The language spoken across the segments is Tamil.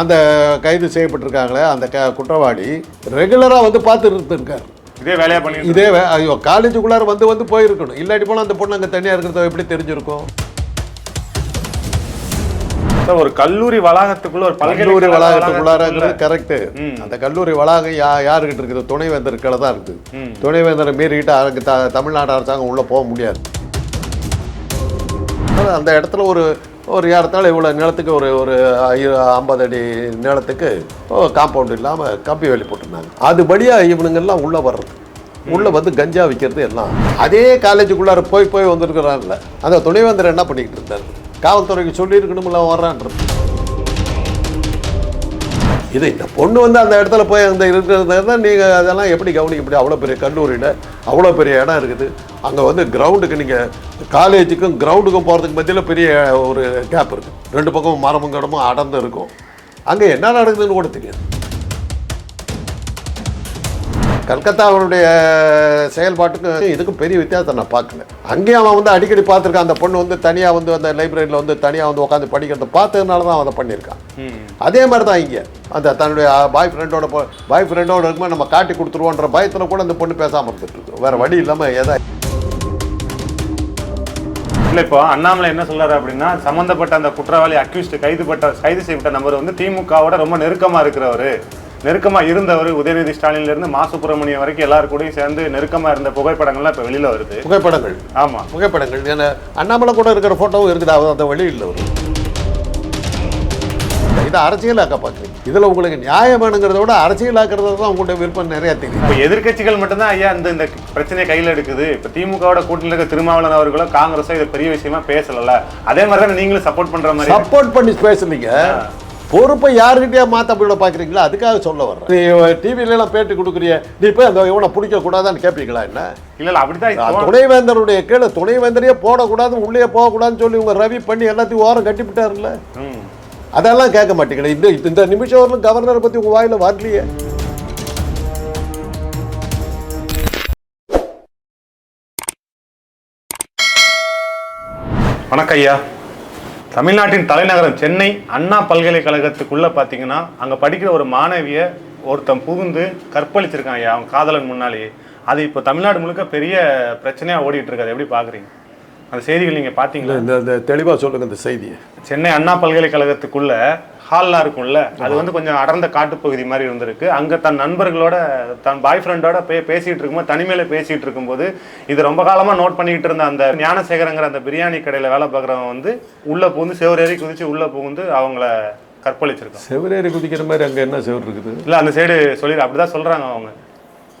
அந்த கைது செய்யப்பட்டிருக்காங்களே அந்த க குற்றவாளி ரெகுலராக வந்து பார்த்துட்டு இருக்காரு இதே வேலையா பண்ணி இதே ஐயோ காலேஜுக்குள்ளார வந்து வந்து போயிருக்கணும். இல்லாட்டி போனால் அந்த பொண்ணு அங்கே தனியாக இருக்கிறத எப்படி தெரிஞ்சிருக்கும்? ஒரு கல்லூரி வளாகத்துக்குள்ள ஒரு கல்லூரி வளாகத்துக்குள்ளாரங்கிறது கரெக்ட். அந்த கல்லூரி வளாகம் யா யாருக்கிட்ட இருக்குது? துணைவேந்தர் கீழே தான் இருக்குது. துணைவேந்தரை மீறிக்கிட்டு அதுக்கு த தமிழ்நாடு அரசாங்கம் உள்ளே போக முடியாது. அந்த இடத்துல ஒரு ஒரு ஏறத்தாழ இவ்வளோ நிலத்துக்கு ஒரு ஒரு ஐ- ஐம்பது அடி நிலத்துக்கு காம்பவுண்ட் இல்லாமல் கம்பி வேலி போட்டிருந்தாங்க. அதுபடியாக இவனுங்கெல்லாம் உள்ளே வர்றது. உள்ளே வந்து கஞ்சா விற்கிறது எல்லாம். அதே காலேஜுக்குள்ளார போய் போய் வந்திருக்கிறான்ல. அந்த துணைவேந்தர் என்ன பண்ணிக்கிட்டு இருந்தார்? காவல்துறைக்கு சொல்லியிருக்கணும்ல வர்றான்றது இது இந்த பொண்ணு வந்து அந்த இடத்துல போய் அந்த இருக்கிறது நீங்கள் அதெல்லாம் எப்படி கவனிக்க முடியும் அவ்வளோ பெரிய கல்லூரியில் அவ்வளோ பெரிய இடம் இருக்குது. அங்கே வந்து கிரவுண்டுக்கு நீங்கள் காலேஜுக்கும் கிரவுண்டுக்கும் போகிறதுக்கு மத்தியில் பெரிய ஒரு கேப் இருக்குது ரெண்டு பக்கமும் மரமும் கடமும் அடர்ந்து இருக்கும். அங்கே என்ன நடக்குதுன்னு கூட தெரியாது. கல்கத்தாவுடைய செயல்பாட்டுக்கு இதுக்கும் பெரிய வித்தியாசம் நான் பார்க்கல. அங்கேயும் அவன் வந்து அடிக்கடி பார்த்துருக்கான். அந்த பொண்ணு வந்து தனியாக வந்து அந்த லைப்ரரியில் வந்து தனியாக வந்து உட்காந்து படிக்கிறத பார்த்ததுனால தான் அவன் அதை பண்ணியிருக்கான். அதே மாதிரி தான் இங்கே. அந்த தன்னுடைய பாய் ஃப்ரெண்டோட பாய் ஃப்ரெண்டோட இருக்கும்போது நம்ம காட்டி கொடுத்துருவோன்ற பயத்தில் கூட அந்த பொண்ணு பேசாமல் இருந்துட்டு வேற வழி இல்லாமல் ஏதா இல்ல இப்போ அண்ணாமலை என்ன சொல்றாரு அப்படின்னா சம்பந்தப்பட்ட அந்த குற்றவாளி அக்யூஸ்ட் கைதுபட்ட கைது செய்யப்பட்ட நபர் வந்து திமுகவோட ரொம்ப நெருக்கமா இருக்கிறவர். நெருக்கமா இருந்தவர் உதயநிதி ஸ்டாலின்ல இருந்து மா சுப்பிரமணியம் வரைக்கும் எல்லாரு கூடயும் சேர்ந்து நெருக்கமா இருந்த புகைப்படங்கள்லாம் இப்ப வெளியில வருது. புகைப்படங்கள்? ஆமா. புகைப்படங்கள். ஏன்னா அண்ணாமலை கூட இருக்கிற ஃபோட்டோவும் இருக்குது. அவர் அந்த வழியில் வரும். இதை அரசியலாக்க பார்க்குறீங்க இதில் உங்களுக்கு நியாயம் வேணுங்கிறத விட அரசியலாக்குறது தான் உங்களுடைய விருப்பம் நிறையா தெரியும் இப்ப எதிர்க்கட்சிகள் மட்டும்தான் ஐயா இந்த இந்த பிரச்சனையை கையில எடுக்குது. இப்ப திமுகவோட கூட்டணியில் இருக்க திருமாவளவன் அவர்களோ காங்கிரஸோ இதை பெரிய விஷயமா பேசல அதே மாதிரி தான் நீங்களும் சப்போர்ட் பண்ற மாதிரி. சப்போர்ட் பண்ணி பேசுனீங்க. பொறுப்பை யாருக்கிட்டே மாற்ற போய் பார்க்குறீங்களா அதுக்காக சொல்ல வர்றேன். நீ டிவில எல்லாம் பேட்டி கொடுக்குறிய? நீ போய் அந்த இவனை பிடிக்க கூடாதான்னு கேட்பீங்களா என்ன? இல்ல இப்போ- துணைவேந்தருடைய கீழே துணைவேந்தரையே போடக்கூடாது உள்ளே போகக்கூடாதுன்னு சொல்லி உங்க ரவி பண்ணி எல்லாத்தையும் ஓரம் கட்டிவிட்டாருல்ல? ம். அதெல்லாம் கேட்க மாட்டேங்கிறேன் இந்த இந்த நிமிஷம் வரலும் கவர்னரை பத்தி உங்க வாயில வரலையே. வணக்கம் ஐயா. தமிழ்நாட்டின் தலைநகரம் சென்னை அண்ணா பல்கலைக்கழகத்துக்குள்ள பார்த்தீங்கன்னா அங்கே படிக்கிற ஒரு மாணவிய ஒருத்தன் புகுந்து கற்பழிச்சிருக்கான் ஐயா அவன் காதலன் முன்னாலேயே. அது இப்போ தமிழ்நாடு முழுக்க பெரிய பிரச்சனையாக ஓடிட்டு இருக்கு எப்படி பார்க்குறீங்க அந்த செய்திகள் நீங்கள் பார்த்தீங்களா இந்த இந்த தெளிவா சொல்லுங்க இந்த செய்தியை. சென்னை அண்ணா பல்கலைக்கழகத்துக்குள்ள ஹால்லாம் இருக்கும்ல அது வந்து கொஞ்சம் அடர்ந்த காட்டுப்பகுதி மாதிரி இருந்திருக்கு. அங்க தன் நண்பர்களோட தன் பாய் ஃப்ரெண்டோட பே பேசிட்டு இருக்கும்போது தனிமையில பேசிட்டு இருக்கும்போது இது ரொம்ப காலமா நோட் பண்ணிட்டு இருந்த அந்த ஞானசேகரங்கிற அந்த பிரியாணி கடையில வேலை பார்க்குறவன் வந்து உள்ள புகுந்து செவரேறி குதிச்சு உள்ள புகுந்து அவங்கள கற்பழிச்சிருக்கான். செவரேறி குதிக்கிற மாதிரி அங்க என்ன செவர் இருக்குது? இல்ல அந்த சைடு சொல்லி அப்படிதான் சொல்றாங்க அவங்க.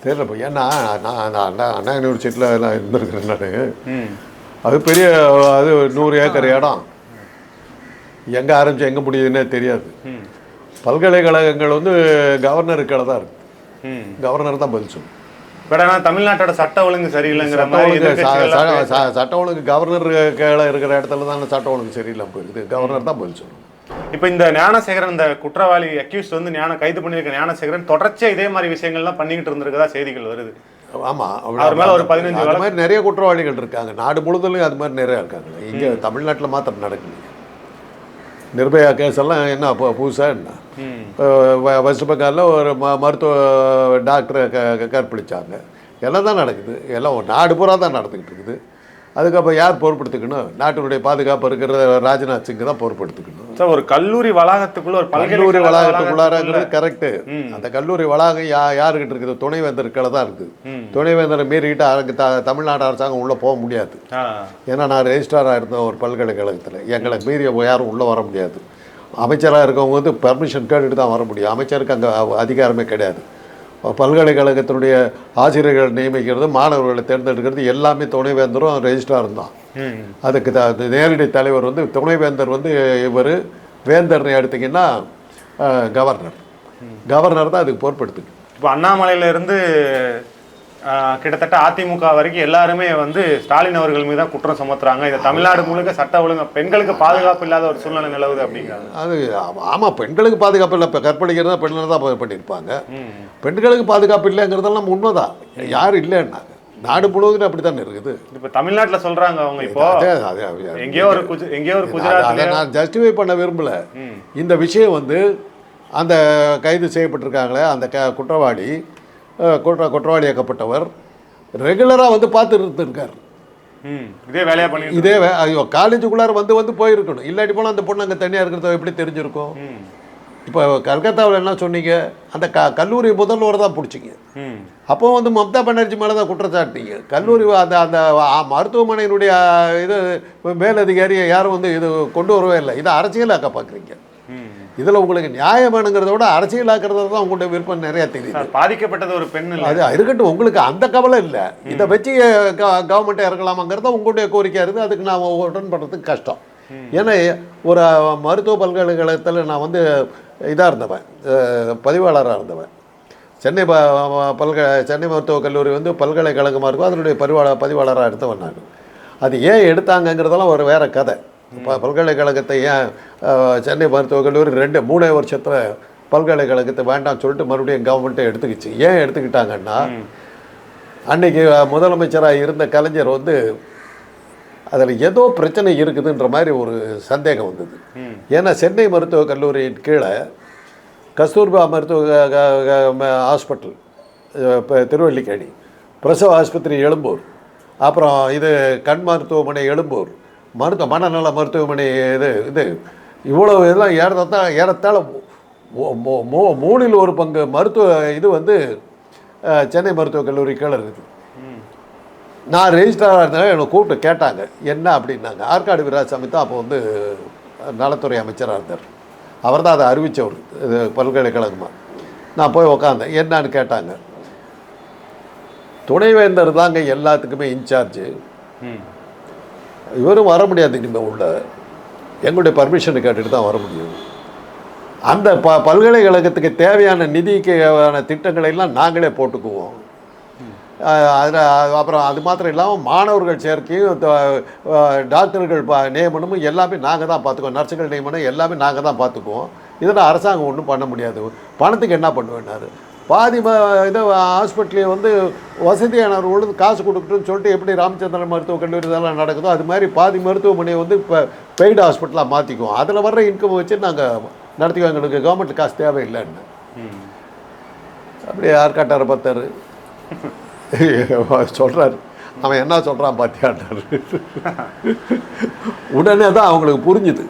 தெரியல ஏன்னா நான் நான் அண்ணா அண்ணா யூனிவர்சிட்டியில் நான் இருந்திருக்கிறேன் நான். அது பெரிய அது நூறு ஏக்கர் இடம். எங்கே ஆரம்பிச்சு எங்கே முடியுதுன்னே தெரியாது. பல்கலைக்கழகங்கள் வந்து கவர்னர் கீழே தான் இருக்கு. ம் கவர்னர் தான் பதில் சொல்லணும் பட் தமிழ்நாட்டோட சட்ட ஒழுங்கு சரியில்லைங்கிற மாதிரி சட்ட ஒழுங்கு கவர்னர் கீழே இருக்கிற இடத்துல தான் சட்ட ஒழுங்கு சரியில்லாம போயிருக்குது கவர்னர் தான் பதில் சொல்லணும் இப்போ இந்த ஞானசேகரன் இந்த குற்றவாளி அக்யூஸ்ட் வந்து ஞான கைது பண்ணியிருக்க ஞானசேகரன் தொடர்ச்சியா இதே மாதிரி விஷயங்கள்லாம் பண்ணிக்கிட்டு இருந்திருக்கதா செய்திகள் வருது. ஆமா. அவர் மேல ஒரு 15 அது மாதிரி நிறைய குற்றவாளிகள் இருக்காங்க. நாடு முழுவதும் அது மாதிரி நிறைய இருக்காங்க. இங்க தமிழ்நாட்டுல மாத்திரம் நடக்கலையே. நிர்பயா கேஸ் எல்லாம் என்ன இப்போ புதுசா என்ன? வெஸ்ட் பெங்காலில் ஒரு ம மருத்துவ டாக்டரை க க- கற்பழிச்சாங்க எல்லாம் தான் நடக்குது? எல்லாம் நாடு பூரா தான் நடந்துக்கிட்டு இருக்குது. அதுக்கப்புறம் யார் பொறுப்படுத்திக்கணும்? நாட்டினுடைய பாதுகாப்பு இருக்கிற ராஜ்நாத் சிங் தான் பொறுப்படுத்திக்கணும். சார் ஒரு கல்லூரி வளாகத்துக்குள்ள ஒரு கல்லூரி வளாகத்துக்குள்ளாரங்கிறது கரெக்டு. அந்த கல்லூரி வளாகம் யா யாருக்கிட்ட இருக்குது? துணைவேந்தர் கீழே தான் இருக்குது. துணைவேந்தரை மீறிக்கிட்டு அதுக்கு த தமிழ்நாடு அரசாங்கம் உள்ளே போக முடியாது. ஏன்னா நான் ரெஜிஸ்ட்ராராக இருந்தேன் ஒரு பல்கலைக்கழகத்தில். எங்களை மீறி யாரும் உள்ளே வர முடியாது. அமைச்சராக இருக்கவங்க வந்து பெர்மிஷன் கேட்டுட்டு தான் வர முடியும். அமைச்சருக்கு அங்கே அதிகாரமே கிடையாது. பல்கலைக்கழகத்தினுடைய ஆசிரியர்கள் நியமிக்கிறது மாணவர்களை தேர்ந்தெடுக்கிறது எல்லாமே துணைவேந்தரும் ரெஜிஸ்ட்ராரும் தான். அதுக்கு த நேரடி தலைவர் வந்து துணைவேந்தர் வந்து இவர் வேந்தர்னு எடுத்திங்கன்னா கவர்னர். கவர்னர் தான் அதுக்கு பொறுப்படுத்துக்கு இப்போ அண்ணாமலையில இருந்து ஆ, கிட்டத்தட்ட அதிமுக வரைக்கும் எல்லாருமே வந்து ஸ்டாலின் அவர்கள் மீது தான் குற்றம் சுமத்துறாங்க. இது தமிழ்நாடு முழுக்க சட்ட ஒழுங்கு பெண்களுக்கு பாதுகாப்பு இல்லாத ஒரு சூழ்நிலை நிலவுது அப்படிங்கிறாங்க அது ஆமாம் பெண்களுக்கு பாதுகாப்பு இல்லை. இப்போ கற்பழிக்கிறதா பெண்கள் தான் பண்ணியிருப்பாங்க பெண்களுக்கு பாதுகாப்பு இல்லைங்கிறதெல்லாம் உண்மைதான். யாரும் இல்லைன்னாங்க. நாடு முழுவதும் அப்படி தானே இருக்குது. இப்போ தமிழ்நாட்டுல சொல்றாங்க அவங்க இப்போ. எங்கேயோ ஒரு குஜ எங்கேயோ ஒரு குஜராத்ல அதை நான் ஜஸ்டிஃபை பண்ண விரும்பல. இந்த விஷயம் வந்து அந்த கைது செய்யப்பட்டிருக்காங்களே அந்த க குற்றவாளி குற்ற குற்றவாளியாக்கப்பட்டவர். ரெகுலராக வந்து பார்த்துட்டு இருக்கார் இதே வேலையா பண்ணி இதே ஐயோ காலேஜுக்குள்ளார வந்து வந்து போயிருக்கணும். இல்லாட்டி போனால் அந்த பொண்ணு அங்கே தனியாக இருக்கிறத எப்படி தெரிஞ்சிருக்கும்? இப்போ கல்கத்தாவில் என்ன சொன்னீங்க? அந்த க கல்லூரி முதல்வர் தான் பிடிச்சிங்க. அப்போ வந்து மம்தா பானர்ஜி மேலே தான் குற்றச்சாட்டிங்க கல்லூரி அந்த அந்த மருத்துவமனையினுடைய இது மேலதிகாரியை யாரும் வந்து இது கொண்டு வரவே இல்லை. இதை அரசியலாக்க பார்க்குறீங்க இதில் உங்களுக்கு நியாயம் வேணுங்கிறத விட அரசியலாக்குறது தான் உங்களுடைய விருப்பம் நிறையா தெரியுது. பாதிக்கப்பட்டது ஒரு பெண் இல்ல. அது இருக்கட்டும் உங்களுக்கு அந்த கவலை இல்லை. இதை வச்சு கவர்மெண்ட்டை இறக்கலாமாங்கிறது உங்களுடைய கோரிக்கையாக இருக்குது அதுக்கு நான் உடன்படுறதுக்கு கஷ்டம். ஏன்னா ஒரு மருத்துவ பல்கலைக்கழகத்தில் நான் வந்து இதாக இருந்தவன் பதிவாளராக இருந்தவன். சென்னை ப பல்க சென்னை மருத்துவக் கல்லூரி வந்து பல்கலைக்கழகமாக இருக்கும். அதனுடைய பதிவாளர் பதிவாளராக எடுத்தவன் நான். அது ஏன் எடுத்தாங்கங்கிறதெல்லாம் ஒரு வேற கதை. பல்கலைக்கழகத்தை ஏன் சென்னை மருத்துவக் கல்லூரி ரெண்டு மூணே வருஷத்தில் பல்கலைக்கழகத்தை வேண்டாம்னு சொல்லிட்டு மறுபடியும் கவர்மெண்ட்டே எடுத்துக்கிச்சு. ஏன் எடுத்துக்கிட்டாங்கன்னா அன்னைக்கு முதலமைச்சராக இருந்த கலைஞர் வந்து அதில் ஏதோ பிரச்சனை இருக்குதுன்ற மாதிரி ஒரு சந்தேகம் வந்தது. ஏன்னா சென்னை மருத்துவக் கல்லூரியின் கீழே கஸ்தூர்பா மருத்துவ ஹாஸ்பிட்டல் இப்போ திருவல்லிக்கேணி பிரசவ ஆஸ்பத்திரி எழும்பூர் அப்புறம் இது கண் மருத்துவமனை எழும்பூர் மருத்துவ மனநல மருத்துவமனை இது இது இவ்வளோ இதெல்லாம் ஏறத்தாழ ஏறத்தாழ மூ- மூ- மூணில் ஒரு பங்கு மருத்துவ இது வந்து சென்னை மருத்துவக் கல்லூரி கீழே இருக்குது. ம் நான் ரெஜிஸ்டராக இருந்தேன் என்னை கூப்பிட்டு கேட்டாங்க. என்ன அப்படின்னாங்க. ஆற்காடு வீராசாமி தான் அப்போ வந்து நலத்துறை அமைச்சராக இருந்தார். அவர் தான் அதை அறிவித்தவர் இது பல்கலைக்கழகமாக நான் போய் உக்காந்தேன். என்னன்னு கேட்டாங்க. துணைவேந்தர் தாங்க எல்லாத்துக்குமே இன்சார்ஜு. இவரும் வர முடியாது இனிமேல் உள்ள எங்களுடைய பர்மிஷனை கேட்டுட்டு தான் வர முடியும். அந்த ப பல்கலைக்கழகத்துக்கு தேவையான நிதிக்கான திட்டங்களை எல்லாம் நாங்களே போட்டுக்குவோம். அதில் அப்புறம் அது மாத்திரம் இல்லாமல் மாணவர்கள் சேர்க்கையும் டாக்டர்கள் ப நியமனமும் எல்லாமே நாங்கள் தான் பார்த்துக்குவோம் நர்ஸுகள் நியமனம் எல்லாமே நாங்கள் தான் பார்த்துக்குவோம் இதில் அரசாங்கம் ஒன்றும் பண்ண முடியாது. பணத்துக்கு என்ன பண்ணுவேன்னாரு? பாதி ம இதை ஹாஸ்பிட்டலே வந்து வசதியானவர்களுக்கு காசு கொடுக்கட்டும்னு சொல்லிட்டு எப்படி ராமச்சந்திரன் மருத்துவக் கல்லூரி இதெல்லாம் நடக்குதோ அது மாதிரி பாதி மருத்துவமனையை வந்து இப்போ பெய்டு ஹாஸ்பிட்டலாக மாற்றிக்குவோம் அதில் வர்ற இன்கம் வச்சு நாங்கள் நடத்திக்குவோம். எங்களுக்கு கவர்மெண்ட் காசு தேவையில்லைன்னு. அப்படியே ஆர்காட்டார் பார்த்தார். சொல்கிறாரு அவன் என்ன சொல்கிறான் பாத்தியாட்டாரு. உடனே தான் அவங்களுக்கு புரிஞ்சுது.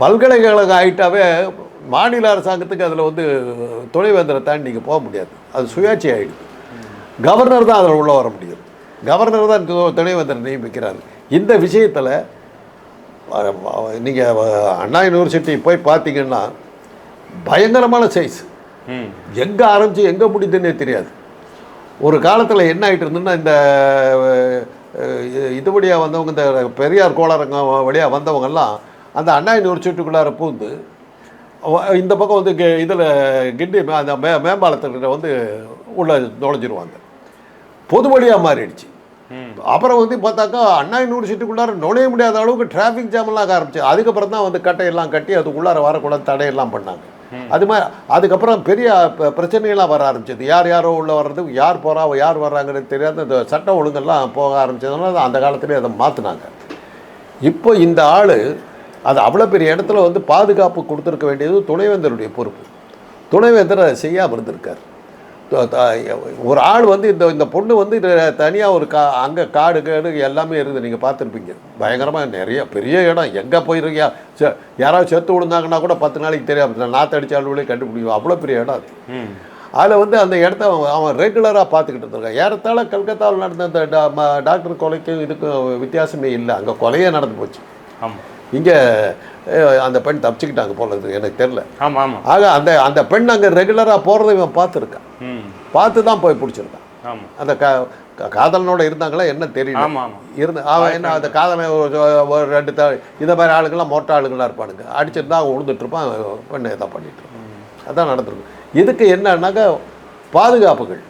பல்கலைக்கழகம் ஆகிட்டாவே மாநில அரசாங்கத்துக்கு அதில் வந்து துணைவேந்தரை தாண்டி நீங்கள் போக முடியாது. அது சுயாட்சி ஆகிடுது கவர்னர் தான் அதில் உள்ள வர முடியும். கவர்னர் தான் துணைவேந்தரை நியமிக்கிறார். இந்த விஷயத்தில் நீங்கள் அண்ணா யூனிவர்சிட்டி போய் பார்த்தீங்கன்னா பயங்கரமான சைஸ் எங்கே ஆரம்பித்து எங்கே முடியுதுன்னே தெரியாது. ஒரு காலத்தில் என்ன ஆகிட்டு இருந்ததுன்னா இந்த இது வழியாக வந்தவங்க இந்த பெரியார் கோளாரங்கம் வழியாக வந்தவங்கெல்லாம் அந்த அண்ணா யூனிவர்சிட்டிக்குள்ளார பூந்து இந்த பக்கம் வந்து இதில் கிண்டி அந்த மே மேம்பாலத்துக்கிட்ட வந்து உள்ள நுழைஞ்சிருவாங்க. பொது வழியாக மாறிடுச்சு. அப்புறம் வந்து பார்த்தாக்கா அண்ணா யூனிவர்சிட்டிக்குள்ளார நுழைய முடியாத அளவுக்கு டிராஃபிக் ஜாம்லாம் ஆரம்பிச்சு. அதுக்கப்புறம் தான் வந்து கட்டையெல்லாம் கட்டி அதுக்குள்ளார வரக்கூடாது தடையெல்லாம் பண்ணாங்க. அது மாதிரி அதுக்கப்புறம் பெரிய ப- பிரச்சனைகள்லாம் வர ஆரம்பிச்சது. யார் யாரோ உள்ள வர்றது யார் போகிறா யார் வர்றாங்கன்னு தெரியாத இந்த சட்ட ஒழுங்கெல்லாம் போக ஆரம்பிச்சதுனால அந்த காலத்துலேயே அதை மாற்றினாங்க இப்போ இந்த ஆள் அது அவ்வளோ பெரிய இடத்துல வந்து பாதுகாப்பு கொடுத்துருக்க வேண்டியது துணைவேந்தருடைய பொறுப்பு. துணைவேந்தர் அதை செய்யாமல் இருந்திருக்கார். ஒரு ஆள் வந்து இந்த இந்த பொண்ணு வந்து தனியாக ஒரு கா அங்கே காடு கேடு எல்லாமே இருக்குது. நீங்கள் பார்த்துருப்பீங்க. பயங்கரமாக நிறைய பெரிய இடம். எங்கே போயிருக்கியா? சே- யாராவது செத்து விழுந்தாங்கன்னா கூட பத்து நாளைக்கு தெரியாது நாற்று அடித்தாலும் கண்டுபிடிக்கும். அவ்வளோ பெரிய இடம் அது. அதில் வந்து அந்த இடத்த அவன் அவன் ரெகுலராக பார்த்துக்கிட்டு இருந்திருக்கான். ஏறத்தாழ கல்கத்தாவில் நடந்த அந்த டாக்டர் கொலைக்கும் இதுக்கும் வித்தியாசமே இல்லை. அங்கே கொலையே நடந்து போச்சு. ஆமாம் இங்கே அந்த பெண் தப்பிச்சுக்கிட்டாங்க போல எனக்கு தெரில ஆமாம் ஆமாம் ஆக அந்த அந்த பெண் அங்கே ரெகுலராக போகிறத இவன் பார்த்துருக்கான் பார்த்து தான் போய் பிடிச்சிருக்கான். அந்த கா காதலனோட இருந்தாங்களா என்ன தெரியல. ஆமாம் இருந்து அவன் என்ன அந்த காதலை ஒரு ரெண்டு த இந்த மாதிரி ஆளுங்கள்லாம் மொட்டை ஆளுங்களாக இருப்பானுங்க. அடிச்சிருந்தா அவன் விழுந்துட்டு இருப்பான் பெண்ணை இதாக பண்ணிட்டு அதான் நடந்திருக்கு. இதுக்கு என்னன்னாக்கா பாதுகாப்புகள்.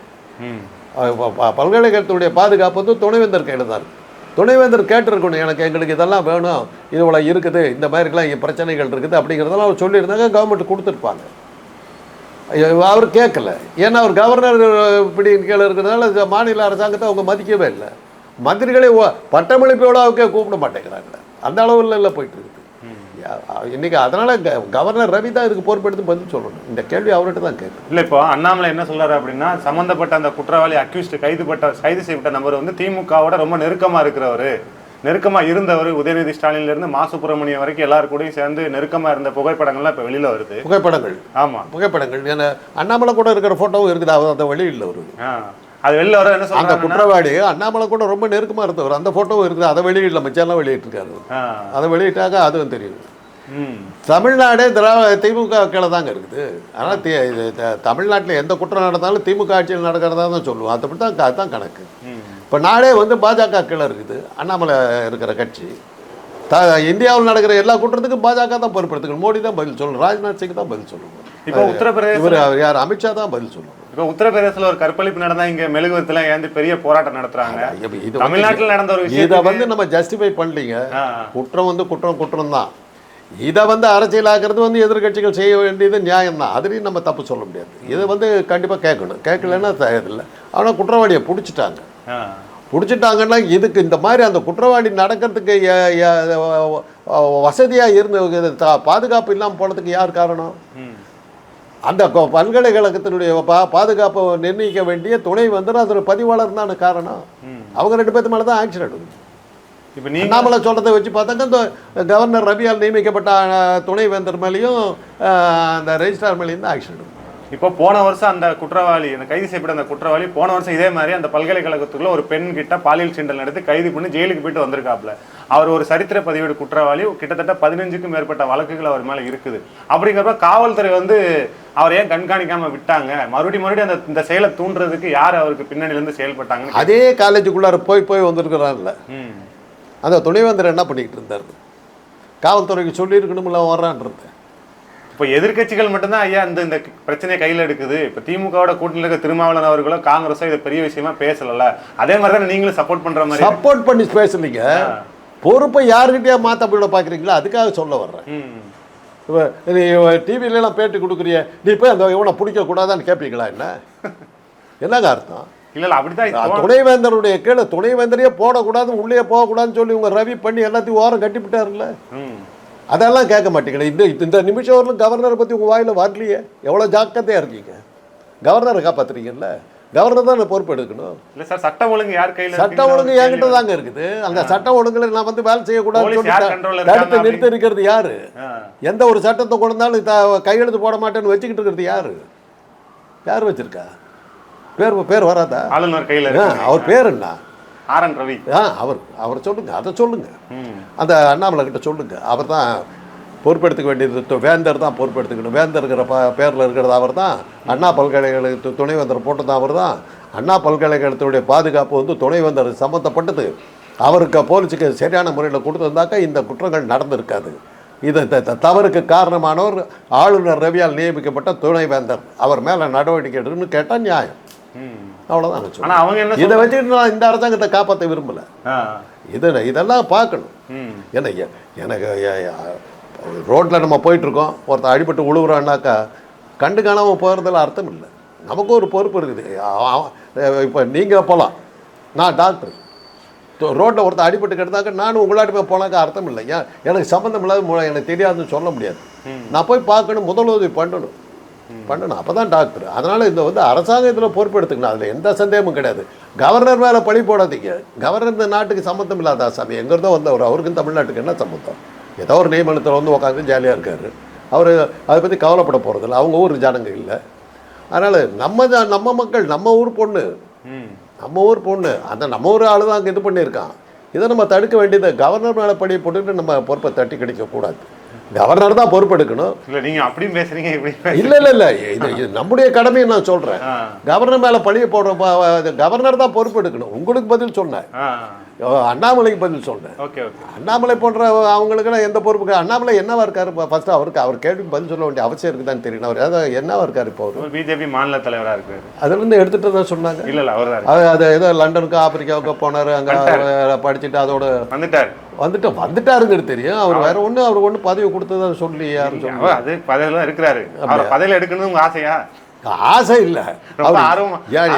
பல்கலைக்கழகத்துடைய பாதுகாப்பு வந்து துணைவேந்தர் கையில் தான் இருக்கு. துணைவேந்தர் கேட்டிருக்கணும் எனக்கு எங்களுக்கு இதெல்லாம் வேணும் இது இவ்வளோ இருக்குது இந்த மாதிரிலாம் இங்கே பிரச்சனைகள் இருக்குது அப்படிங்கிறதெல்லாம் அவர் சொல்லியிருந்தாங்க கவர்மெண்ட் கொடுத்துருப்பாங்க. ஐயோ, அவர் கேட்கல. ஏன்னா அவர் கவர்னர் இப்படி கீழே இருக்கிறதுனால மாநில அரசாங்கத்தை அவங்க மதிக்கவே இல்லை. மந்திரிகளே ஓ- அவங்க கூப்பிட மாட்டேங்கிறாங்க. அந்த அளவில் இல்லை போயிட்டு இன்னைக்கு அதனால க- கவர்னர் ரவி தான் இதுக்கு பொறுப்பெடுத்து பதில் சொல்லணும். இந்த கேள்வி அவர்கிட்ட தான் கேட்கணும். இல்ல இப்போ அண்ணாமலை என்ன சொல்றாரு அப்படின்னா சம்பந்தப்பட்ட அந்த குற்றவாளி அக்யூஸ்ட் கைதுபட்ட கைது செய்யப்பட்ட நபர் வந்து திமுகவோட ரொம்ப நெருக்கமா இருக்கிறவரு. நெருக்கமா இருந்தவர் உதயநிதி ஸ்டாலின்ல இருந்து மா சுப்பிரமணியம் வரைக்கும் எல்லாரும் கூடயும் சேர்ந்து நெருக்கமா இருந்த புகைப்படங்கள்லாம் இப்ப வெளியில வருது. புகைப்படங்கள். ஆமா. புகைப்படங்கள். ஏன்னா அண்ணாமலை கூட இருக்கிற ஃபோட்டோவும் இருக்குது? அவர் அந்த வெளியில் வருது. அது வெளில வர என்ன அந்த குற்றவாளி அண்ணாமலை கூட ரொம்ப நெருக்கமாக இருந்தவர். அந்த ஃபோட்டோவும் இருக்குது? அதை வெளியிடல மிச்சம்லாம் வெளியிட்டிருக்காரு. அதை வெளியிட்டாக்க அதுவும் தெரியும். ம். தமிழ்நாடே திராவிட திமுக தாங்க இருக்குது. அதனால் தமிழ்நாட்டில் எந்த குற்றம் நடந்தாலும் திமுக ஆட்சியில் நடக்கிறதா தான் சொல்லுவோம். அதுபடி தான் க- தான் கணக்கு. இப்போ நாடே வந்து பாஜக கீழே இருக்குது. அண்ணாமலை இருக்கிற கட்சி. த இந்தியாவில் நடக்கிற எல்லா குற்றத்துக்கும் பாஜக தான் பொறுப்பெடுத்துக்கணும். மோடி தான் பதில் சொல்லணும். ராஜ்நாத் சிங் தான் பதில் சொல்லணும். இப்போ உத்தரப்பிரதேச இவர் யார்? அமித்ஷா தான் பதில் சொல்லணும். இப்போ உத்தரப்பிரதேசத்துல ஒரு கற்பழிப்பு நடந்தா இங்க மெழுகுவத்துல ஏந்தி பெரிய போராட்டம் நடத்துறாங்க. தமிழ்நாட்டுல நடந்த ஒரு இதை வந்து நம்ம ஜஸ்டிஃபை பண்ணலீங்க. குற்றம் வந்து குற்றம் குற்றம் தான். இதை வந்து அரசியலாக்குறது வந்து எதிர்க்கட்சிகள் செய்ய வேண்டியது நியாயம்தான். அதுலேயும் நம்ம தப்பு சொல்ல முடியாது. இதை வந்து கண்டிப்பாக கேட்கணும். கேட்கலன்னா தேவையில்லை ஆனால் குற்றவாளியை பிடிச்சிட்டாங்க. பிடிச்சிட்டாங்கன்னா இதுக்கு இந்த மாதிரி அந்த குற்றவாளி நடக்கிறதுக்கு வசதியாக இருந்து பாதுகாப்பு இல்லாமல் போனதுக்கு யார் காரணம். அந்த பல்கலைக்கழகத்தினுடைய பா பாதுகாப்பை நிர்ணயிக்க வேண்டிய துணை வந்து அதோட பதிவாளர் தானே காரணம். அவங்க ரெண்டு பேர்த்து மேலே தான் எடுக்கணும். இப்போ நீங்க அண்ணாமலை சொல்றதை வச்சு பார்த்தாக்க இந்த கவர்னர் ரவியால் நியமிக்கப்பட்ட துணைவேந்தர் மேலேயும் அந்த ரெஜிஸ்ட்ரார் மேலேயும் தான் ஆக்ஷன் இப்போ போன வருஷம் அந்த குற்றவாளி அந்த கைது செய்யப்பட்ட அந்த குற்றவாளி போன வருஷம் இதே மாதிரி அந்த பல்கலைக்கழகத்துக்குள்ள ஒரு பெண் கிட்ட பாலியல் சீண்டல் நடத்தி கைது பண்ணி ஜெயிலுக்கு போயிட்டு வந்திருக்காப்ல அவர் ஒரு சரித்திர பதிவேடு குற்றவாளி கிட்டத்தட்ட பதினஞ்சுக்கும் மேற்பட்ட வழக்குகள் அவர் மேல இருக்குது. அப்படிங்கிறப்ப காவல்துறை வந்து அவர் ஏன் கண்காணிக்காம விட்டாங்க? மறுபடியும் மறுபடியும் அந்த இந்த செயலை தூண்டுறதுக்கு யார் அவருக்கு பின்னணியில இருந்து செயல்பட்டாங்கன்னு அதே காலேஜுக்குள்ளார போய் போய் வந்திருக்கிறான்ல ம். அந்த துணைவேந்தர் என்ன பண்ணிக்கிட்டு இருந்தார்? காவல்துறைக்கு சொல்லியிருக்கணும்ல வர்றான்றது. இப்போ எதிர்க்கட்சிகள் மட்டும்தான் ஐயா இந்த இந்த பிரச்சனையை கையில் எடுக்குது. இப்போ திமுகவோட கூட்டணியில் இருக்க திருமாவளவன் அவர்களோ காங்கிரஸோ இதை பெரிய விஷயமா பேசலல்ல. அதே மாதிரி தான் நீங்களும் சப்போர்ட் பண்ற மாதிரி சப்போர்ட் பண்ணி பேசலீங்க. பொறுப்பை யாருக்கிட்டே மாற்ற போயிட பார்க்குறீங்களா அதுக்காக சொல்ல வர்றேன். இப்போ நீ டிவிலலாம் பேட்டி கொடுக்குறிய. நீ போய் அந்த இவனை பிடிக்கக்கூடாதான்னு கேட்பீங்களா என்ன? என்னங்க அர்த்தம்? இல்ல இல்ல அப்படிதான். துணைவேந்தருடைய கீழே துணைவேந்தரையே போடக்கூடாது உள்ளே போகக்கூடாதுன்னு சொல்லி உங்க ரவி பண்ணி எல்லாத்தையும் ஓரம் கட்டிவிட்டாருல்ல. அதெல்லாம் கேட்க மாட்டீங்களே. இந்த இந்த நிமிஷம் வரலும் கவர்னரை பற்றி உங்கள் வாயில் வரலையே? எவ்வளோ ஜாக்கிரதையாக இருக்கீங்க? கவர்னரை காப்பாத்துறீங்கல்ல? கவர்னர் தான் பொறுப்பு எடுக்கணும். இல்ல சார் சட்டம் ஒழுங்கு யார் கையில சட்டம் ஒழுங்கு என்கிட்ட தாங்க இருக்குது. அந்த சட்டம் ஒழுங்குல நான் வந்து வேலை செய்யக்கூடாதுன்னு தடுத்து நிறுத்தி இருக்கிறது யாரு. எந்த ஒரு சட்டத்தை கொண்டாலும் கையெழுத்து போட மாட்டேன்னு வச்சுக்கிட்டு இருக்கிறது யாரு? யார் வச்சிருக்கா? பேர் பேர் வராதா? ஆளுநர் கையில அவர் பேர் என்ன? R N Ravi. ஆ அவர் அவர் சொல்லுங்க அதை சொல்லுங்க. ம். அந்த அண்ணாமலை கிட்ட சொல்லுங்க. அவர் தான் பொறுப்பெடுத்துக்க வேண்டியது வேந்தர் தான் பொறுப்பெடுத்துக்கணும். வேந்தர்ங்கிற ப பேரில் இருக்கிறது அவர் தான். அண்ணா பல்கலைக்கழகத்து துணைவேந்தர் போட்டது அவர் தான். அண்ணா பல்கலைக்கழகத்துடைய பாதுகாப்பு வந்து துணைவேந்தர் சம்மந்தப்பட்டது அவருக்கு போலீஸுக்கு சரியான முறையில் கொடுத்துருந்தாக்கா இந்த குற்றங்கள் நடந்திருக்காது. இது தவறுக்கு காரணமானவர் ஆளுநர் ரவியால் நியமிக்கப்பட்ட துணைவேந்தர். அவர் மேலே நடவடிக்கை எடுக்கணும்னு கேட்டால் நியாயம். அவ்வளோதான் அவங்க என்ன இதை வச்சுட்டு நான் இந்த அரசாங்கத்தை காப்பாற்ற விரும்பலை. இதை இதெல்லாம் பார்க்கணும். ஏன்னா எனக்கு ரோட்டில் நம்ம போயிட்டுருக்கோம். ஒருத்தன் அடிபட்டு உழுவுறான்னாக்கா கண்டு காணாமல் போகிறதுல அர்த்தம் இல்லை. நமக்கும் ஒரு பொறுப்பு இருக்குது. இப்போ நீங்கள் போகலாம் நான் டாக்டர். ரோட்டில் ஒருத்தன் அடிபட்டு கிடந்தாக்க நானும் உங்களாட்டு போய் போனாக்கா அர்த்தம் இல்லை. ஏன் எனக்கு சம்மந்தம் இல்லாத எனக்கு தெரியாதுன்னு சொல்ல முடியாது. நான் போய் பார்க்கணும் முதலுதவி பண்ணணும். பண்ணணும். அப்போ தான் டாக்டர். அதனால் இதை வந்து அரசாங்கத்தில் பொறுப்பெடுத்துக்கணும். அதில் எந்த சந்தேகமும் கிடையாது. கவர்னர் மேலே பழி போடாதீங்க. கவர்னர் இந்த நாட்டுக்கு சம்மந்தம் இல்லாத சாமி எங்கேருந்தோ வந்தவர். அவருக்கும் தமிழ்நாட்டுக்கு என்ன சம்மந்தம்? ஏதோ ஒரு நியமனத்தில் வந்து உட்காந்து ஜாலியாக இருக்கார். அவர் அதை பற்றி கவலைப்பட போகிறதில்ல அவங்க ஊர் ஜனங்க இல்லை. அதனால் நம்ம ஜா- நம்ம மக்கள் நம்ம ஊர் பொண்ணு. நம்ம ஊர் பொண்ணு. அந்த நம்ம ஊர் ஆள் தான் அங்கே இது பண்ணியிருக்கான். இதை நம்ம தடுக்க வேண்டியது கவர்னர் மேலே படி போட்டுட்டு நம்ம பொறுப்பை தட்டி கிடைக்கக்கூடாது கவர்னர் தான் பொறுப்பெடுக்கணும் இல்ல நீங்க அப்படியும் பேசுறீங்க. இல்லை இல்லை இல்லை இது நம்முடைய கடமையை நான் சொல்கிறேன். கவர்னர் மேலே பழிய போடுற கவர்னர் தான் பொறுப்பெடுக்கணும் உங்களுக்கு பதில் சொன்னேன். அண்ணாமலைக்கு பதில் சொன்னேன் ஓகே ஓகே. அண்ணாமலை போன்ற அவங்களுக்குலாம் எந்த பொறுப்புக்கு அண்ணாமலை என்னவா இருக்காரு? ஃபர்ஸ்ட் அவருக்கு அவர் கேள்விக்கு பதில் சொல்ல வேண்டிய அவசியம் இருக்குதான்னு தெரியல. அவர் ஏதாவது என்னவா இருக்காரு இப்போ அவர்? பிஜேபி மாநில தலைவரா இருக்காரு. அதுலேருந்து எடுத்துட்டு தான் சொன்னாங்க. இல்ல இல்ல அவர் அது ஏதோ லண்டனுக்கு ஆப்பிரிக்காவுக்கு போனார் அங்கே படிச்சுட்டு அதோட வந்துட்டாரு. வந்துட்டு வந்துட்டாருங்கிறது தெரியும். அவர் வேற ஒன்று அவர் ஒன்று பதவி கொடுத்ததா சொல்லி யாரும் அது பதவியில இருக்கிறாரு. பதவியில எடுக்கணும் ஆசையா? ஆசை இல்லை.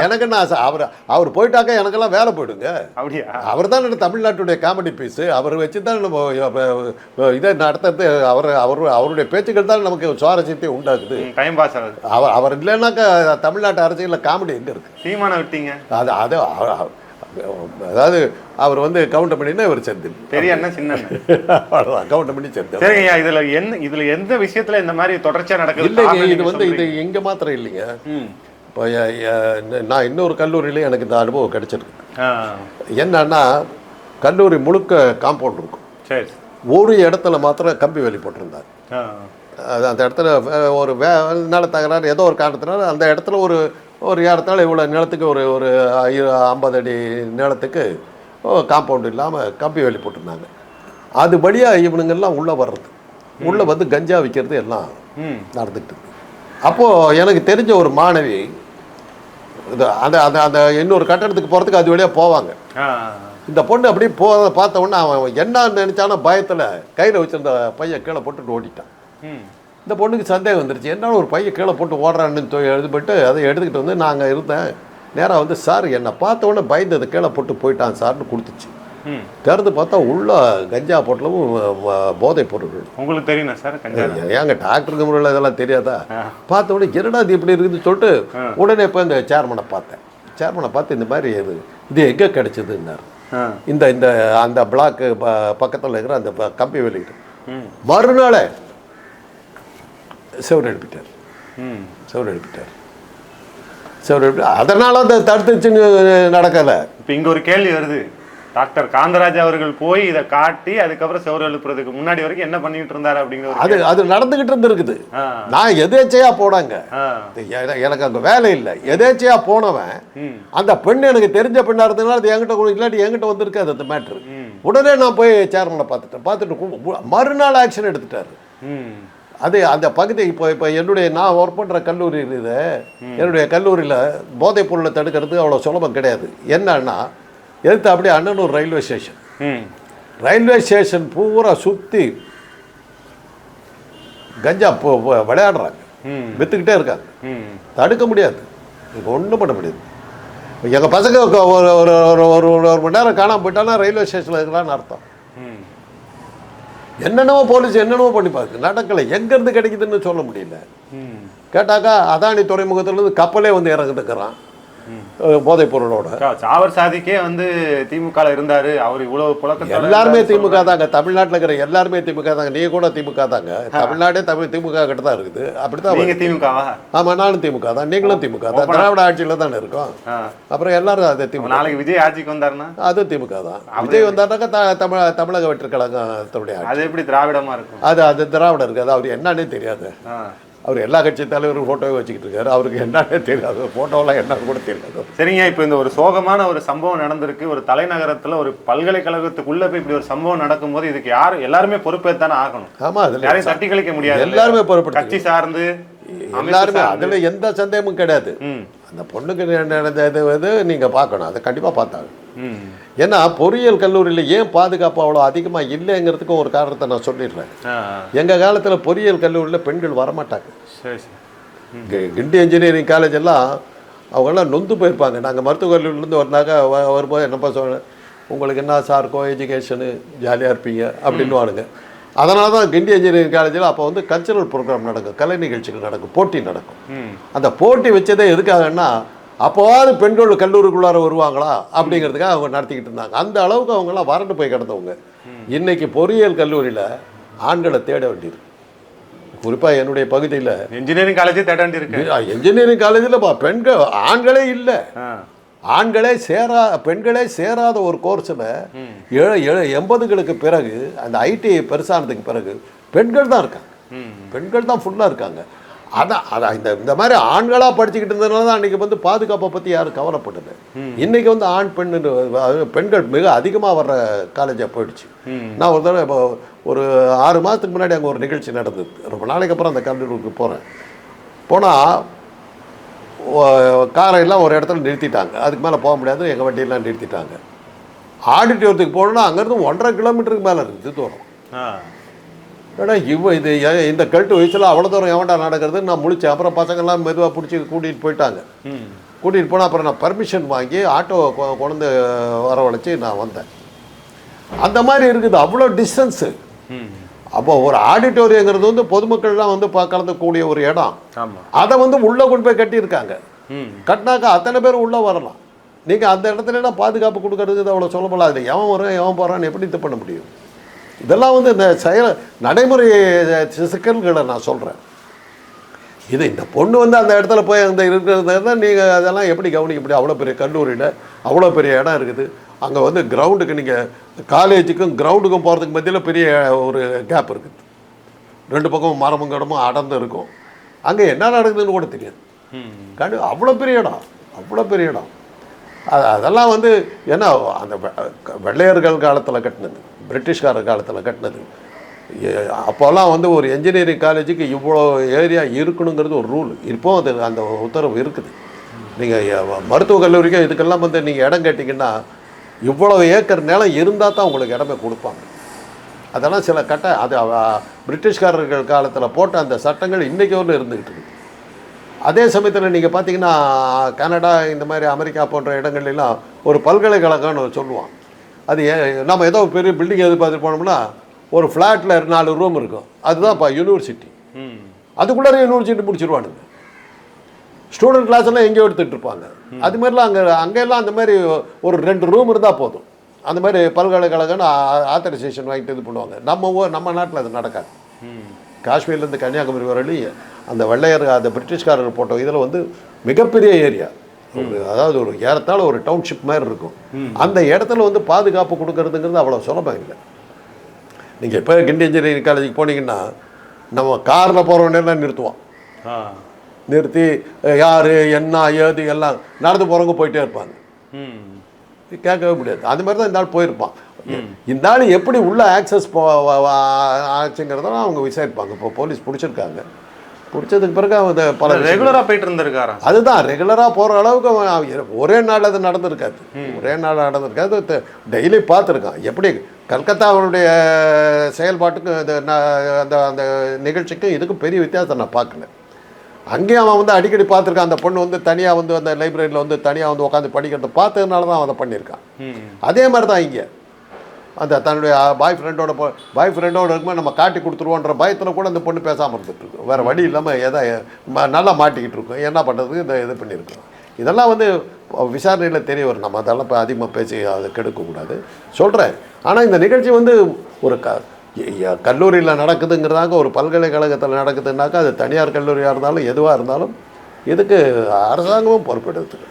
எனக்கு என்ன ஆசை? அவர் அவர் போயிட்டாக்க எனக்கெல்லாம் வேலை போயிடுங்க. அப்படியா? அவர் தான் தமிழ்நாட்டுடைய காமெடி பீஸு அவர் வச்சு தான் நம்ம இதை நடத்துறது அவர் அவர் அவருடைய பேச்சுக்கள் தான் நமக்கு சுவாரஸ்யத்தை உண்டாக்குது. டைம் பாஸ் ஆகுது. அவர் அவர் இல்லைன்னாக்கா தமிழ்நாட்டு அரசியலில் காமெடி எங்கே இருக்கு? சீமான விட்டீங்க. அது அது அதாவது அவர் வந்து கவுண்ட் பண்ணினா இவர் செந்தில் பெரிய அண்ணன் சின்ன அவ்வளோதான் கவுண்ட் பண்ணி செந்தில் சரிங்க ஐயா இதுல என்ன இதுல எந்த விஷயத்துல இந்த மாதிரி தொடர்ச்சியா நடக்குது? இல்லைங்க இது வந்து இது. இங்கே மாத்திரம் இல்லைங்க. இப்போ நான் இன்னொரு கல்லூரியில எனக்கு இந்த அனுபவம் கிடைச்சிருக்கு. என்னன்னா கல்லூரி முழுக்க காம்பவுண்ட் இருக்கும். சரி. ஒரு இடத்துல மாத்திரம் கம்பி வேலி போட்டிருந்தாங்க ஆ, அது அந்த இடத்துல ஒரு வே தகராறு ஏதோ ஒரு காரணத்தினால அந்த இடத்துல ஒரு ஒரு இடத்துல இவ்வளோ நிலத்துக்கு ஒரு ஒரு ஐம்பது அடி நிலத்துக்கு காம்பவுண்ட் இல்லாமல் கம்பி வேலி போட்டிருந்தாங்க. அது வழியாக இவனுங்கெல்லாம் உள்ளே வர்றது. உள்ளே வந்து கஞ்சா விற்கிறது எல்லாம் நடந்துக்கிட்டு இருக்கு. அப்போது எனக்கு தெரிஞ்ச ஒரு மாணவி இது அந்த அந்த அந்த இன்னொரு கட்டடத்துக்கு போகிறதுக்கு அது வழியாக போவாங்க. இந்த பொண்ணு அப்படியே போ பார்த்த உடனே அவன் என்ன நினைச்சானோ பயத்தில் கையில் வச்சிருந்த பையன் கீழே போட்டுட்டு ஓடிட்டான். ம். இந்த பொண்ணுக்கு சந்தேகம் வந்துருச்சு. என்ன ஒரு பையன் கீழே போட்டு ஓடுறான்னு எழுதிப்பட்டு அதை எடுத்துக்கிட்டு வந்து நாங்கள் இருந்தேன். நேராக வந்து சார் என்னை பார்த்த உடனே பயந்தது. கீழே போட்டு போயிட்டான் சார்னு கொடுத்துச்சு. திறந்து பார்த்தா உள்ள கஞ்சா பொட்டலும் வ- போதைப் பொருட்கள் உங்களுக்கு தெரியுமா சார் ஏங்க டாக்டருக்கு முறையில் இதெல்லாம் தெரியாதா. பார்த்த உடனே என்னடா இது இப்படி இருக்குதுன்னு சொல்லிட்டு உடனே இப்போ இந்த சேர்மனை பார்த்தேன். சேர்மனை பார்த்து இந்த மாதிரி இது இது எங்கே கிடைச்சதுன்னாரு. இந்த இந்த அந்த பிளாக்கு பக்கத்தில் இருக்கிற அந்த கம்பி வெளியிட்டு மறுநாளே செவர் எழுப்பிட்டார் செவர் எழுப்பிட்டார் செவர் எழுப்பி அதனால அந்த தடுத்துச்சுன்னு நடக்கலை. இப்போ இங்க ஒரு கேள்வி வருது. டாக்டர் காந்தராஜ் அவர்கள் போய் இதை காட்டி அதுக்கப்புறம் செவரு எழுப்புறதுக்கு முன்னாடி வரைக்கும் என்ன பண்ணிட்டு இருந்தாரு அப்படிங்கிற அது அது நடந்துக்கிட்டு இருந்திருக்குது. நான் எதேச்சையா போனாங்க. எனக்கு அங்கே வேலை இல்லை. எதேச்சையா போனவன் அந்த பெண் எனக்கு தெரிஞ்ச பெண்ணா இருந்ததுனால அது என்கிட்ட கொடு- இல்லாட்டி என்கிட்ட வந்திருக்காது அந்த மேட்ரு. உடனே நான் போய் சேர்மனை பார்த்துட்டேன். பார்த்துட்டு மறுநாள் ஆக்ஷன் எடுத்துட்டாரு. அது அந்த பகுதி இப்போ இப்போ என்னுடைய நான் ஒர்க் பண்ணுற கல்லூரி இருக்குது. என்னுடைய கல்லூரியில் போதைப் பொருளை தடுக்கிறது அவ்வளோ சுலபம் கிடையாது. என்னன்னா எடுத்து அப்படியே Annanur railway station. Railway station பூரா சுற்றி கஞ்சா விளையாடுறாங்க. விற்றுக்கிட்டே இருக்காங்க. தடுக்க முடியாது. இது ஒன்றும் பண்ண முடியாது. எங்கள் பசங்க ஒரு ஒரு ஒரு ஒரு மணி நேரம் காணாமல் போயிட்டானா ரயில்வே ஸ்டேஷனில் இருக்கிறான்னு அர்த்தம். என்னென்னவோ போலீஸ் என்னென்னவோ பண்ணி பார்க்கு நடக்கலை. எங்கேருந்து கிடைக்குதுன்னு சொல்ல முடியல. கேட்டாக்கா அதானி துறைமுகத்துலேருந்து கப்பலே வந்து இறங்கிட்டுக்கிறான் போதைப் பொருளோட. சாவர் சாதிக்கே வந்து திமுக இருந்தாரு. அவர் இவ்வளவு புழக்கத்தோட எல்லாருமே திமுக தாங்க. தமிழ்நாட்டில் இருக்கிற எல்லாருமே திமுக தாங்க. நீங்க கூட திமுக தாங்க. தமிழ்நாடே தமிழ் திமுக கிட்ட தான் இருக்குது. அப்படித்தான் நீங்க திமுகவா? ஆமா நானும் திமுக தான். நீங்களும் திமுக தான். திராவிட ஆட்சியில தானே இருக்கோம். அப்புறம் எல்லாரும் அது திமுக நாளைக்கு விஜய் ஆட்சிக்கு வந்தாருன்னா? அது திமுக தான். விஜய் வந்தாருனாக்கா தமிழ் தமிழக வெற்றி கழகத்துடைய ஆட்சி. அது எப்படி திராவிடமா இருக்கும்? அது அது திராவிடம் இருக்குது அவர் என்னன்னே தெரியாது. அவர் எல்லா கட்சி தலைவரும் ஃபோட்டோவே வச்சுக்கிட்டு இருக்காரு. அவருக்கு என்னன்னே தெரியாது. ஃபோட்டோலாம் என்னன்னு கூட தெரியாது. சரிங்க இப்போ இந்த ஒரு சோகமான ஒரு சம்பவம் நடந்திருக்கு. ஒரு தலைநகரத்துல ஒரு பல்கலைக்கழகத்துக்குள்ள போய் இப்படி ஒரு சம்பவம் நடக்கும்போது இதுக்கு யாரு எல்லாருமே பொறுப்பேற்றானே ஆகணும். ஆமா அதுல யாரையும் தட்டி கழிக்க முடியாது. எல்லாருமே பொறுப்பு கட்சி சார்ந்து எல்லாருமே அதுல எந்த சந்தேகமும் கிடையாது. அந்த பொண்ணுக்கு ந- நடந்த இது வந்து நீங்க பார்க்கணும். அதை கண்டிப்பா பார்த்தாங்க ஏன்னா பொறியியல் கல்லூரியில் ஏன் பாதுகாப்பு அவ்வளோ அதிகமாக இல்லைங்கிறதுக்கும் ஒரு காரணத்தை நான் சொல்லிடுறேன். எங்கள் காலத்தில் பொறியியல் கல்லூரியில் பெண்கள் வரமாட்டாங்க. கிண்டி இன்ஜினியரிங் காலேஜ் எல்லாம் அவங்கெல்லாம் நொந்து போயிருப்பாங்க. நாங்கள் மருத்துவக் கல்லூரிலேருந்து வந்தாக்க வரும்போது என்னப்பா சொல்ல உங்களுக்கு என்ன சார் கோ எஜுகேஷனு ஜாலியாக இருப்பீங்க அப்படின்னு வானுங்க அதனால தான் கிண்டி இன்ஜினியரிங் காலேஜில் அப்போ வந்து கல்ச்சரல் ப்ரோக்ராம் நடக்கும். கலை நிகழ்ச்சிகள் நடக்கும் போட்டி நடக்கும். அந்த போட்டி வச்சதே எதுக்காகன்னா அப்போவாது பெண்கள் கல்லூரிக்குள்ளார வருவாங்களா? அப்படிங்கிறதுக்காக அவங்க நடத்திக்கிட்டு இருந்தாங்க. அந்த அளவுக்கு அவங்கெல்லாம் வறண்டு போய் கிடந்தவங்க. இன்னைக்கு பொறியியல் கல்லூரியில் ஆண்களை தேட வேண்டியிருக்கு. குறிப்பாக என்னுடைய பகுதியில் இன்ஜினியரிங் காலேஜே தேட வேண்டி இருக்கு இன்ஜினியரிங் காலேஜில் பெண்கள் ஆண்களே இல்லை. ஆண்களே சேரா பெண்களே சேராத ஒரு கோர்ஸில் ஏழு ஏழு எண்பதுகளுக்கு பிறகு அந்த ஐடி பெருசானதுக்கு பிறகு பெண்கள் தான் இருக்காங்க. பெண்கள் தான் ஃபுல்லாக இருக்காங்க. அதான் அதான் இந்த இந்த மாதிரி ஆண்களாக படிச்சுக்கிட்டு இருந்ததுனால தான் அன்றைக்கி வந்து பாதுகாப்பை பற்றி யாரும் கவலைப்படல இன்றைக்கி வந்து ஆண் பெண் பெண்கள் மிக அதிகமாக வர்ற காலேஜாக போயிடுச்சு. நான் ஒரு தடவை இப்போ ஒரு ஆறு மாதத்துக்கு முன்னாடி அங்கே ஒரு நிகழ்ச்சி நடந்தது. ரொம்ப நாளைக்கு அப்புறம் அந்த கல்லூரிக்கு போகிறேன் போனால் காரை எல்லாம் ஒரு இடத்துல நிறுத்திட்டாங்க. அதுக்கு மேலே போக முடியாது எங்கள் வண்டியெல்லாம் நிறுத்திட்டாங்க. ஆடிட்டோரியத்துக்கு போகணுன்னா அங்கேருந்து ஒன்றரை கிலோமீட்டருக்கு மேலே இருக்குது தூரம். ஏடா இவ இது இந்த கல்ட்டு வயசில் அவ்வளோ தூரம் எவன்டா நடக்கிறது நான் முழிச்சேன் அப்புறம் பசங்கள்லாம் மெதுவாக பிடிச்சி கூட்டிகிட்டு போயிட்டாங்க. கூட்டிகிட்டு போனால் அப்புறம் நான் பர்மிஷன் வாங்கி ஆட்டோவை கொண்டு வரவழைச்சி நான் வந்தேன். அந்த மாதிரி இருக்குது அவ்வளோ டிஸ்டன்ஸு அப்போ ஒரு ஆடிட்டோரியங்கிறது வந்து பொதுமக்கள்லாம் வந்து கலந்துக்கூடிய ஒரு இடம். அதை வந்து உள்ளே கொண்டு போய் கட்டியிருக்காங்க. கட்டினாக்கா அத்தனை பேர் உள்ளே வரலாம். நீங்கள் அந்த இடத்துல பாதுகாப்பு கொடுக்கறதுக்கு அவ்வளோ சொல்லப்படலாம் அது எவன் வரான் எவன் போகிறான்னு எப்படி இது பண்ண முடியும்? இதெல்லாம் வந்து இந்த செயல் நடைமுறை சிக்கல்களை நான் சொல்கிறேன் இது இந்த பொண்ணு வந்து அந்த இடத்துல போய் அந்த இருக்கிறது நீங்கள் அதெல்லாம் எப்படி கவனிக்க முடியும் அவ்வளோ பெரிய கல்லூரியில் அவ்வளோ பெரிய இடம் இருக்குது. அங்கே வந்து கிரவுண்டுக்கு நீங்கள் காலேஜுக்கும் கிரவுண்டுக்கும் போகிறதுக்கு மத்தியில் பெரிய ஒரு கேப் இருக்குது. ரெண்டு பக்கமும் மரமும் கடமும் அடர்ந்து இருக்கும். அங்கே என்ன நடக்குதுன்னு கூட தெரியாது. கண்டு அவ்வளோ பெரிய இடம் அவ்வளோ பெரிய இடம். அது அதெல்லாம் வந்து ஏன்னா அந்த வெ- வெள்ளையர்கள் காலத்தில் கட்டினது. பிரிட்டிஷ்காரர் காலத்தில் கட்டினது. அப்போல்லாம் வந்து ஒரு என்ஜினியரிங் காலேஜுக்கு இவ்வளோ ஏரியா இருக்கணுங்கிறது ஒரு ரூல் இப்போ அது அந்த உத்தரவு இருக்குது. நீங்கள் மருத்துவக் கல்லூரிக்கு இதுக்கெல்லாம் வந்து நீங்கள் இடம் கேட்டிங்கன்னா இவ்வளோ ஏக்கர் நிலம் இருந்தால் தான் உங்களுக்கு இடமே கொடுப்பாங்க. அதெல்லாம் சில கட்ட அது பிரிட்டிஷ்காரர்கள் காலத்தில் போட்ட அந்த சட்டங்கள் இன்றைக்கி வரலும் இருந்துக்கிட்டு இருக்குது அதே சமயத்தில் நீங்கள் பார்த்தீங்கன்னா கனடா இந்த மாதிரி அமெரிக்கா போன்ற இடங்கள்லாம் ஒரு பல்கலைக்கழகம்னு சொல்லுவான் அது ஏ- நம்ம ஏதோ பெரிய பில்டிங் எதிர்பார்த்து போனோம்னா ஒரு ஃப்ளாட்டில் நாலு ரூம் இருக்கும். அதுதான்ப்பா யூனிவர்சிட்டி அதுக்குள்ளே யூனிவர்சிட்டி முடிச்சிருவானுங்க. ஸ்டூடெண்ட் கிளாஸ் எல்லாம் எங்கேயோ எடுத்துகிட்டு இருப்பாங்க. அது மாதிரிலாம் அங்கே அங்கெல்லாம் அந்த மாதிரி ஒரு ரெண்டு ரூம் இருந்தால் போதும். அந்த மாதிரி பல்கலைக்கழகம்னு ஆத்தரைசேஷன் வாங்கிட்டு இது பண்ணுவாங்க. நம்ம நம்ம நாட்டில் அது நடக்காது. காஷ்மீர்லேருந்து கன்னியாகுமரி வரலையும் அந்த வெள்ளையர் அந்த பிரிட்டிஷ்காரர் போட்ட இதில் வந்து மிகப்பெரிய ஏரியா அதாவது ஒரு ஏறத்தாழ ஒரு டவுன்ஷிப் மாதிரி இருக்கும். அந்த இடத்துல வந்து பாதுகாப்பு கொடுக்கறதுங்கிறது அவ்வளோ சுலபம் இல்லை. நீங்கள் இப்போ கிண்டி இன்ஜினியரிங் காலேஜுக்கு போனீங்கன்னா நம்ம காரில் போகிறவனெல்லாம் நிறுத்துவோம். நிறுத்தி யார் என்ன ஏது எல்லாம் நடந்து போகிறவங்க போயிட்டே இருப்பாங்க. கேட்கவே முடியாது. அது மாதிரி தான் இந்த ஆள் போயிருப்பான். இந்த ஆள் எப்படி உள்ள ஆக்சஸ் போ ஆச்சுங்கிறதெல்லாம் அவங்க விசாரிப்பாங்க. இப்போ போலீஸ் பிடிச்சிருக்காங்க. பிடிச்சதுக்கு பிறகு அவங்க பல விஷயங்கள் ரெகுலரா போயிட்டு இருந்திருக்காரா? அதுதான் ரெகுலராக போகிற அளவுக்கு அவன் அவன் ஒரே நாள் அது நடந்திருக்காது. ஒரே நாள் நடந்திருக்காது. டெய்லி பார்த்துருக்கான். எப்படி கல்கத்தாவுடைய செயல்பாட்டுக்கும் இந்த ந- அந்த அந்த நிகழ்ச்சிக்கும் இதுக்கும் பெரிய வித்தியாசம் நான் பார்க்கல. அங்கேயும் அவன் வந்து அடிக்கடி பார்த்துருக்கான். அந்த பொண்ணு வந்து தனியாக வந்து அந்த லைப்ரரியில் வந்து தனியாக வந்து உட்காந்து படிக்கிறத பார்த்ததுனால தான் அவன் அதை பண்ணியிருக்கான். அதே மாதிரி தான் இங்கே. அந்த தன்னுடைய பாய் ஃப்ரெண்டோட பாய் ஃப்ரெண்டோட இருக்கும்போது நம்ம காட்டி கொடுத்துருவோன்ற பயத்தில் கூட அந்த பொண்ணு பேசாமல் இருந்துட்டு வேறு வழி இல்லாமல் எதை ம- நல்லா மாட்டிக்கிட்டு இருக்கோம் என்ன பண்ணுறதுக்கு இந்த இது பண்ணியிருக்கோம் இதெல்லாம் வந்து விசாரணையில் தெரிய வரும். நம்ம அதெல்லாம் இப்போ அதிகமாக பேசி அதை கெடுக்கக்கூடாது. சொல்கிறேன் ஆனால் இந்த நிகழ்ச்சி வந்து ஒரு க கல்லூரியில் நடக்குதுங்கிறதாங்க ஒரு பல்கலைக்கழகத்தில் நடக்குதுன்னாக்கா அது தனியார் கல்லூரியாக இருந்தாலும் எதுவாக இருந்தாலும் இதுக்கு அரசாங்கமும் பொறுப்பெடுத்துக்கு